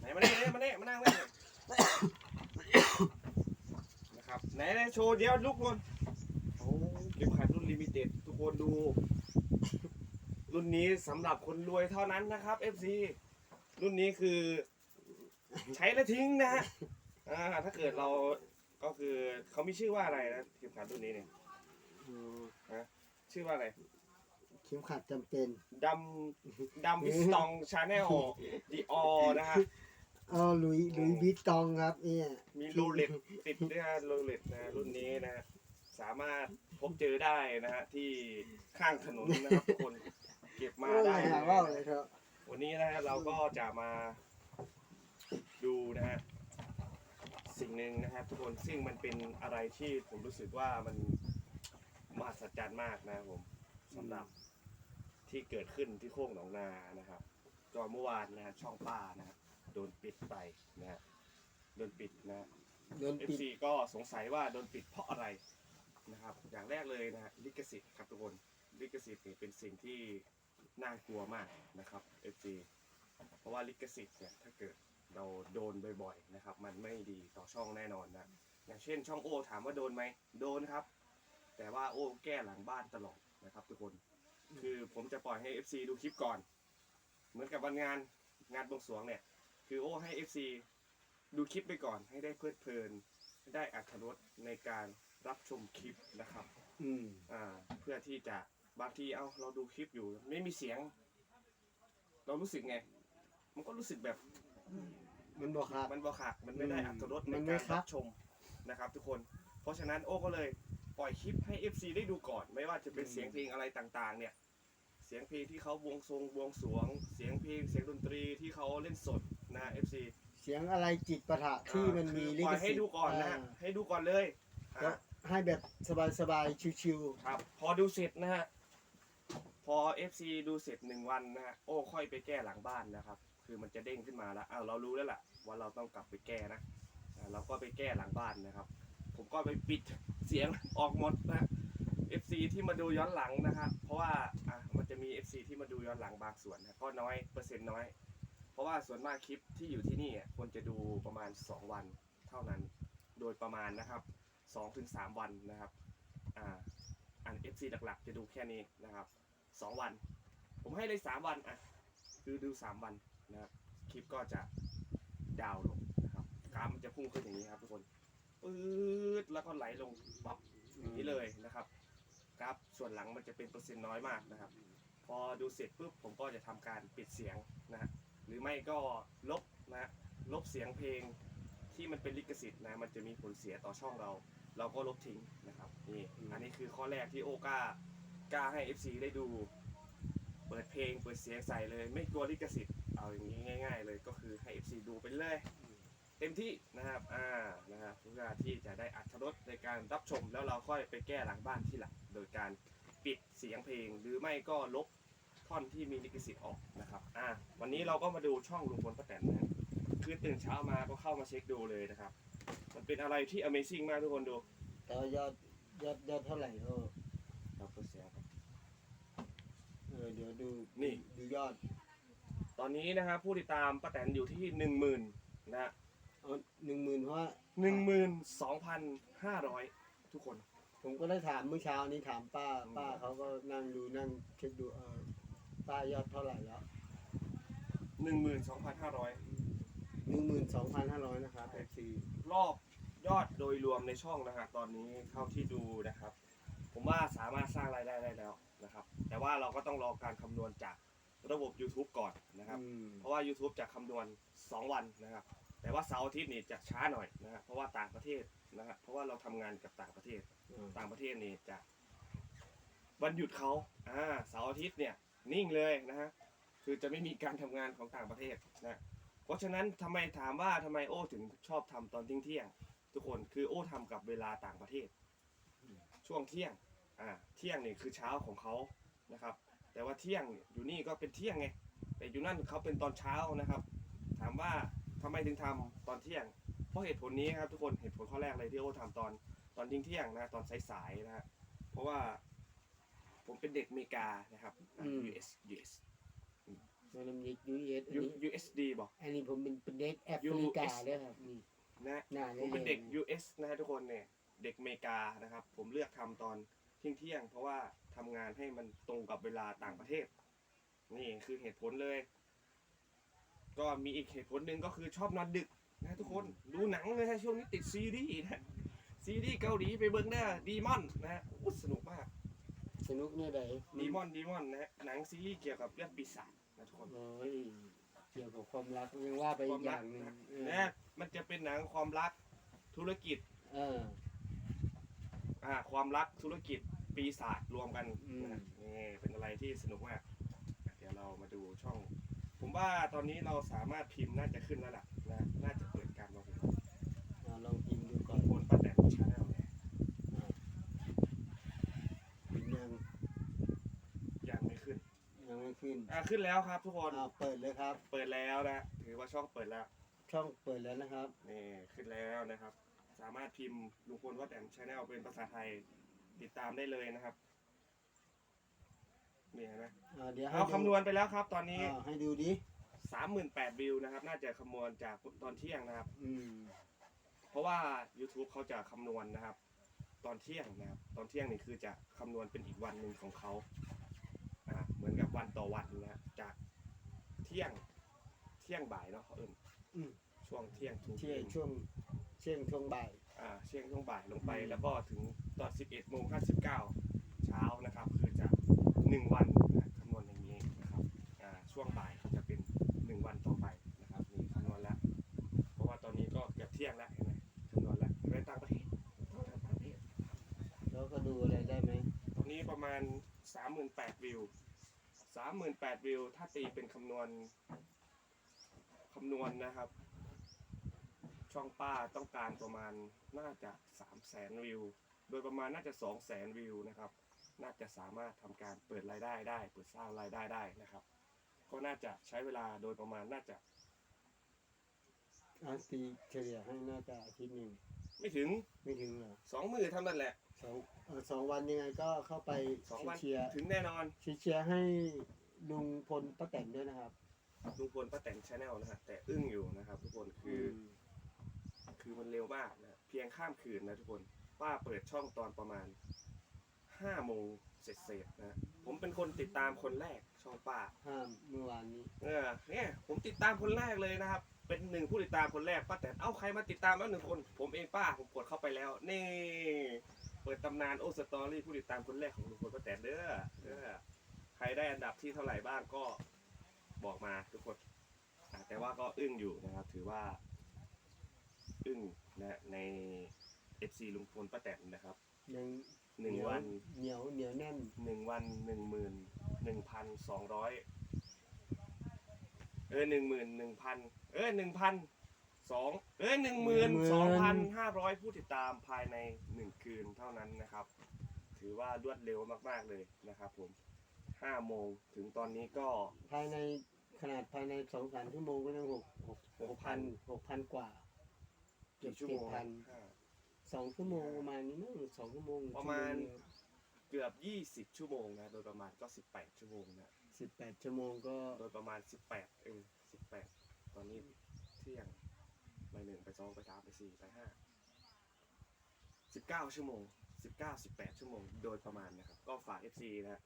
ไหนมาเนี่ยมาเนี่ยมานั่งเลยนะครับไหนไหนโชว์เดี๋ยวลุกก่อนโอ้เข็มขัดรุ่นลิมิเต็ดทุกคนดู รุ่นนี้สำหรับคนรวยเท่านั้นนะครับ FC รุ่นนี้คือ ใช้แล้วทิ้งนะฮะอ่าถ้าเกิดเราก็คือเขามีชื่อว่าอะไรนะเข็มขัดรุ่นนี้เนี่ยอืมชื่อว่าอะไร เข็มขัดจำเป็น ดำดำวิสตองชาแนลดีออนะฮะอ๋อหลุยหลุยวิตตองครับเนี่ย มีโรเล็ตติดด้วยฮะโรเล็ตนะรุ่นนี้นะฮะสามารถพบเจอได้นะฮะที่ข้างถนนนะครับทุกคนเก็บมาโอ้ยได้หาว่าเลยครับ วันนี้นะฮะเราก็จะมาดูนะฮะสิ่งหนึ่งนะครับ ทุกคนซึ่งมันเป็นอะไรที่ผมรู้สึกว่ามันมหัศจรรย์มากนะครับผมสำหรับ ที่เกิดขึ้นที่โค้งหนองนานะครับ ก็เมื่อวานนะฮะช่องป้านะครับโดนปิดไปนะฮะโดนปิดนะฮะ โดนเอฟปิดซีก็สงสัยว่าโดนปิดเพราะอะไรนะครับ อย่างแรกเลยนะฮะลิขสิทธิ์ครับทุกคนลิขสิทธิ์เนี่ยเป็นสิ่งที่น่ากลัวมากนะครับเอฟซีเพราะว่าลิขสิทธิ์เนี่ยถ้าเกิดเราโดนบ่อยๆนะครับ มันไม่ดีต่อช่องแน่นอนนะอย่างเช่นช่องโอถามว่าโดนไหมโดนครับ แต่ว่าโอแก้หลังบ้านตลอดนะครับ ทุกคน คือผมจะปล่อยให้ FC ดูคลิปก่อน เหมือนกับวันงานงานบวงสรวงเนี่ย คือโอ้ให้ FC ดูคลิปไปก่อนให้ได้เพลิดเพลิน ได้อัธรสในการรับชมคลิปนะครับ อืม อ่า เพื่อที่จะบางทีเอาเราดูคลิปอยู่ ไม่มีเสียง เรารู้สึกไง มันก็รู้สึกแบบมันบอกครับ มันบอขากมันไม่ได้อืมอัธรสมัในนไม่การครัรับ บชมนะครับ ทุกคน เพราะฉะนั้นโอ้ก็เลย ปล่อยคลิปให้ FC ได้ดูก่อน ไม่ว่าจะเป็นเสียงเพลงอะไรต่างๆ เนี่ย เสียงเพลงที่เขาบวงทรงบวงสรวง เสียงเพลงเสียงดนตรีที่เขาเล่นสดนะ FC เสียงอะไรจิตประทะที่มันมีคือลิปล่ขอยให้สิทธิ์ดูก่อนนะาให้ดูก่อนเลยก็อะให้แบบสบายๆชิวครับพอดูเสร็จนะฮะพอ FC ดูเสร็จหนึ่งวันนะฮะโอ้ค่อยไปแก้หลังบ้านนะครับ คือมันจะเด้งขึ้นมาแล้วอ้าวเรารู้แล้วล่ะว่าเราต้องกลับไปแก้นะอ่าเราก็ไปแก้หลังบ้านนะครับ ผมก็ไปปิดเสียงออกหมดนะ FC ที่มาดูย้อนหลังนะครับเพราะว่าอะมันจะมี FC ที่มาดูย้อนหลังบางส่วนนะก็น้อยเปอร์เซ็นต์น้อย เพราะว่าส่วนมากคลิปที่อยู่ที่นี่อะควรจะดูประมาณ 2 วันเท่านั้นโดยประมาณนะครับ2-3ถึงวันนะครับอ่าอัน FC หลักๆ จะดูแค่นี้นะครับสองวัน ผมให้เลยสามวันอะคือดูสามวันนะครับคลิปก็จะดาวน์ลงนะครับกราฟมันจะพุ่งขึ้นอย่างนี้ครับทุกคน ปื๊ดแล้วก็ไหลลงปั๊บอย่างนี้เลยนะครับกราฟส่วนหลังมันจะเป็นเปอร์เซ็นต์น้อยมากนะครับ พอดูเสร็จปุ๊บผมก็จะทำการปิดเสียงนะฮะหรือไม่ก็ลบนะฮะลบเสียงเพลงที่มันเป็นลิขสิทธิ์นะมันจะมีผลเสียต่อช่องเรา เราก็ลบทิ้งนะครับนี่อันนี้คือข้อแรกที่โอกล้ากล้าให้ FC ได้ดู เปิดเพลงเปิดเสียงใส่เลย ไม่กลัวลิขสิทธิ์เอาอย่างนี้ง่าย ๆ เลยก็คือให้ FC ดูไปเลย เต็มที่นะครับอ่านะครับ เพื่อที่จะได้อัธรสในการรับชมแล้วเราค่อยไปแก้หลังบ้านที่หลังโดยการปิดเสียงเพลง หรือไม่ก็ลบท่อนที่มีลิขสิทธิ์ออกนะครับอ่าวันนี้เราก็มาดูช่องลุงพลป้าแตนนะคือตื่นเช้ามาก็เข้ามาเช็คดูเลยนะครับ มันเป็นอะไรที่ Amazing มากทุกคนดูๆแต่ว่ายอดยอดยอดเท่าไหร่ก็ครับเปิดเสียงครับเออเดี๋ยวดูนี่ ดูยอด ตอนนี้นะครับผู้ติดตามป้าแตนอยู่ที่หนึ่งหมื่นนะฮะ เอาหนึ่งหมื่นเพราะว่า หนึ่งหมื่นสองพันห้าร้อยทุกคน ผมก็ได้ถามเมื่อเช้านี้ถามป้าอืมป้าเขาก็นั่งดูนั่งเช็คดูเออป้ายอดเท่าไหร่แล้วหนึ่งหมื่นสองพันห้าร้อยหนึ่งหมื่นสองพันห้าร้อยนะครับ FC รอบยอดโดยรวมในช่องนะครับตอนนี้เท่าที่ดูนะครับ ผมว่าสามารถสร้างรายได้ได้แล้วนะครับ แต่ว่าเราก็ต้องรอการคำนวณจากระบบ YouTube ก่อนนะครับอืมเพราะว่า YouTube จะคำนวณ 2 วันนะครับ แต่ว่าเสาร์อาทิตย์นี่จะช้าหน่อยนะครับเพราะว่าต่างประเทศนะครับเพราะว่าเราทำงานกับต่างประเทศอ่าต่างประเทศนี่จะวันหยุดเขาอ่าเสาร์อาทิตย์เนี่ยนิ่งเลยนะฮะคือจะไม่มีการทำงานของต่างประเทศนะเพราะฉะนั้นทำไมถามว่าทำไมโอ้ถึงชอบทำตอนเที่ยงเที่ยงๆทุกคนคือโอ้ทำกับเวลาต่างประเทศ ช่วงเที่ยงอ่าเที่ยงนี่คือเช้าของเขานะครับ แต่ว่าเที่ยงเนี่ยอยู่นี่ก็เป็นเที่ยงไงแต่อยู่นั่นเขาเป็นตอนเช้านะครับ ถามว่า ทำไมถึงทำตอนเที่ยง เพราะเหตุผลนี้ครับทุกคนเหตุผลข้อแรกเลยที่โอ้ทำตอนตอนเที่ยงเที่ยงๆนะตอนสายๆนะฮะเพราะว่า ผมเป็นเด็กอเมริกานะครับอ่า US US แล้วน้ำยิก US อัน U นี้ USD บอก อันนี้ผมเป็นเป็นเด็กแอฟริกาเด้อครับนี่นะหน้าผมเป็นเด็กแ US นะฮะทุกคนเนี่ยเด็กอเมริกานะครับ ผมเลือกทำตอนเที่ยงเที่ยงๆเพราะว่าทำงานให้มันตรงกับเวลาต่างประเทศ นี่คือเหตุผลเลย ก็มีอีกเหตุผลหนึ่งก็คือชอบนอนดึกนะทุกคนดูหนังเลยฮะช่วงนี้ติดซีรีส์นะซีรีส์เกาหลีไปเบิ้งได้ดีมอนนะฮะอู้สนุกมากสนุกเนี่ยใดดีมอนดีมอนนะฮะหนังซีรีส์เกี่ยวกับเรื่องปีศาจนะทุกคนโอ้ยเกี่ยวกับความรักยังว่าไปคอีวามกอรัย่ากงหนึ่งนะเออนะมันจะเป็นหนังความรักธุรกิจเออ อ่าความรักธุรกิจปีศาจรวมกันอืมนะนี่เป็นอะไรที่สนุกมากอะเดี๋ยวเรามาดูช่องผม ว่าตอนนี้เราสามารถพิมพ์น่าจะขึ้นแล้วล่ะนะน่าจะเปิดการมองเห็นเอาลองพิมพ์ดูก่ขออนงคนป้าแตนชาแนลเนี่ยพิมพ์ยังยังไม่ขึ้นยังไม่ขึ้นอ่าขึ้นแล้วครับทุกคนอ่าเปิดเลยครับ เปิดแล้วนะถือว่าช่องเปิดแล้วช่องเปิดแล้วนะครับ นี่ขึ้นแล้วนะครับ สามารถพิมพ์ลุงพลว่าแต่ชาแนลเป็นภาษาไทยติดตามได้เลยนะครับ นี่เนไเดี๋ยวเราคำนวณไปแล้วครับ ตอนนี้ให้ดูดิสามหมื่นแปดวิวนะครับ น่าจะคำนวณจากตอนเที่ยงนะครับ อืมเพราะว่า YouTube เขาจะคำนวณนะครับ ตอนเที่ยงนะครับ ตอนเที่ยงนี่คือจะคำนวณเป็นอีกวันหนึ่งของเขาอ่าเหมือนกับวันต่อวันนะจากเที่ยงเที่ยงบ่ายเนาะเขาเอิ่มอืมช่วงเที่ยงทูเที่ยงช่วงเที่ยงช่วงบ่าย อ่าเที่ยงช่วงบ่ายลงไป แล้วก็ถึงตอนสิบเอ็ดโมงห้าสิบเก้าเช้านะครับ คือจะหนึ่ง 38,000วิว38,000วิวถ้าตีเป็นคำนวณคำนวณนะครับ ช่องป้าต้องการประมาณน่าจะ300,000วิว โดยประมาณน่าจะ200,000วิวนะครับ น่าจะสามารถทำการเปิดรายได้ได้ เปิดสร้างรายได้ได้นะครับ ก็น่าจะใช้เวลาโดยประมาณน่าจะอาตีเฉลี่ยให้น่าจะอาทิตย์หนึ่งไม่ถึงไม่ถึงเหรอสองมือเท่านั้นแหละ สองเอ่อสองวันยังไงก็เข้าไปสองวันเชียร์ถึงแน่นอนเชียร์ให้ลุงพลป้าแตนด้วยนะครับลุงพลป้าแตนชาแนลนะฮะแต่อึ้งอยู่นะครับ ทุกคนคืออคือมันเร็วมากนะเพียงข้ามคืนนะทุกคนป้าเปิดช่องตอนประมาณห้าโมงเสร็จๆนะผมเป็นคนติดตามคนแรกช่องป้า ห้ามเมื่อวานนี้ เออเนี่ยผมติดตามคนแรกเลยนะครับ เป็นหนึ่งผู้ติดตามคนแรกป้าแตนเอ้าใครมาติดตามแล้วหนึ่งคน ผมเองป้าผมกดเข้าไปแล้วนี่เปิดตำนานโอสตอรี่ผู้ติดตามคนแรกของลุงพลป้าแตนเด้อเด้อใครได้อันดับที่เท่าไหร่บ้างก็บอกมาทุกคนอะแต่ว่าก็อึ้งอยู่นะครับ ถือว่า อึ้งนะใน FC ลุงพลป้าแตนนะครับยังหนึ่งวันเหนียวเหนียวแน่นหนึ่งวันหนึ่งหมื่นหนึ่งพันสองร้อยเออหนึ่งหมื่นหนึ่งพันเออหนึ่งพัน สองเออหนึ่งหมื่นสองพันห้าร้อยผู้ติดตามภายในหนึ่งคืนเท่านั้นนะครับ ถือว่ารวดเร็วมากๆเลยนะครับผมห้าโมงถึงตอนนี้ก็ภายในขนาดภายในสองสามชั่วโมงก็ยังหกหกหกพันหกพันกว่าเกือบกี่ชั่วเจ็โมดงพันห้าสองชั่วโมงประมาณนี้มั้งสองชั่วโมงประมาณเกือบยี่สิบชั่วโมงนะโดยประมาณก็สิบแปดชั่วโมงนะสิบแปดชั่วโมงก็โดยประมาณสิบแปดเออสิบแปดตอนนี้เที่ยงไป หนึ่งไปสองไปสามไปสี่ไปห้าสิบเก้าชั่วโมงสิบเก้าสิบแปดชั่วโมงโดยประมาณนะครับ ก็ฝาก FC นะ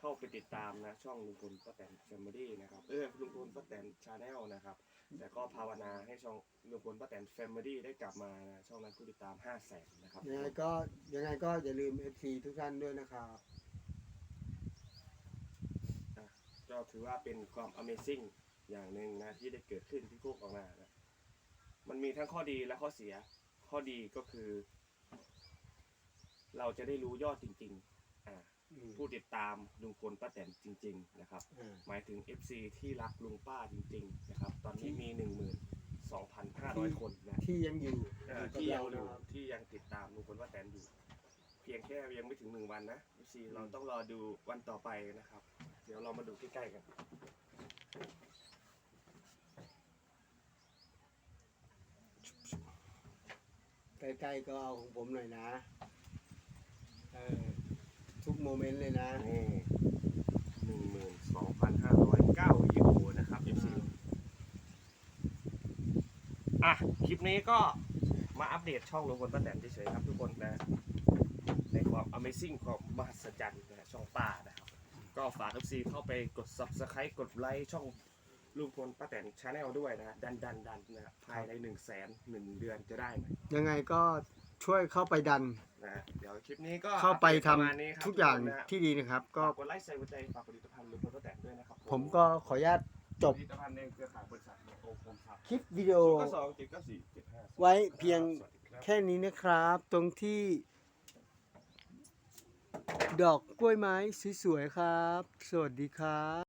เข้าไปติดตามนะช่องลุงพลป้าแตนแฟมิลี่นะครับเออลุงพลป้าแตนชาแนลนะครับแต่ก็ภาวนาให้ช่องลุงพลป้าแตนแฟมิลี่ได้กลับมานะช่องนั้นผู้ติดตามห้าแสนนะครับยังไงก็ยังไงก็อย่าลืม FC ทุกท่านด้วยนะครับก็ถือว่าเป็นความ Amazing อย่างหนึ่งนะที่ได้เกิดขึ้นที่พวกออกมานะ มันมีทั้งข้อดีและข้อเสีย ข้อดีก็คือ เราจะได้รู้ยอดจริง ๆ อ่าอืมผู้ติดตามลุงพลป้าแตนจริง ๆ นะครับ อ่า หมายถึง FC ที่รักลุงป้าจริง ๆ นะครับ ตอนนี้มี 12,500 คนนะ ที่ยังอยู่เอ่อกับที่ยังเราอยู่นะครับ ที่ยังติดตามลุงพลป้าแตนอยู่ เพียงแค่ยังไม่ถึงหนึ่งวันนะ FC เราต้องรอดูวันต่อไปนะครับ เดี๋ยวเรามาดูใกล้ๆกัน ใกล้ๆก็เอาของผมหน่อยนะเออทุกโมเมนต์เลยนะ นี่หนึ่งหมื่นสองพันห้าร้อยเก้ายูโรนะครับ FC อะ คลิปนี้ก็มาอัปเดตช่องลงคนป้นแตนเฉยๆครับทุกคนนะ ในความ Amazing ความมหัศจรรย์นะช่องป้านะครับ ก็ฝาก FC เข้าไปกด Subscribe กดไลค์ช่อง ลุงพลป้าแตนชาแนลด้วยนะดันดันดันนะภายใน1นึ่งแสนหนึ่งเดือนจะได้ไหมยังไงก็ช่วยเข้าไปดัน นะเดี๋ยวคลิปนี้ก็เข้าไปทำอัปเดตประมาณนี้ครับทุกอย่างคนนะที่ดีนะครับ ก็ฝากกดไลค์ใส่หัวใจฝากผลิตภัณฑ์ลุงพลป้าแตนด้วยนะครับผมก็ขออนุญาตจบผลิตภัณฑ์ในเครือข่ายบริษัทโอโคมครับคลิปวิดีโอ ก็สองเจ็ดเก้าสี่เจ็ดห้าไว้เพียงสวัสดีครับแค่นี้นะครับ ตรงที่ ดอกกล้วยไม้สวยๆครับ สวัสดีครับ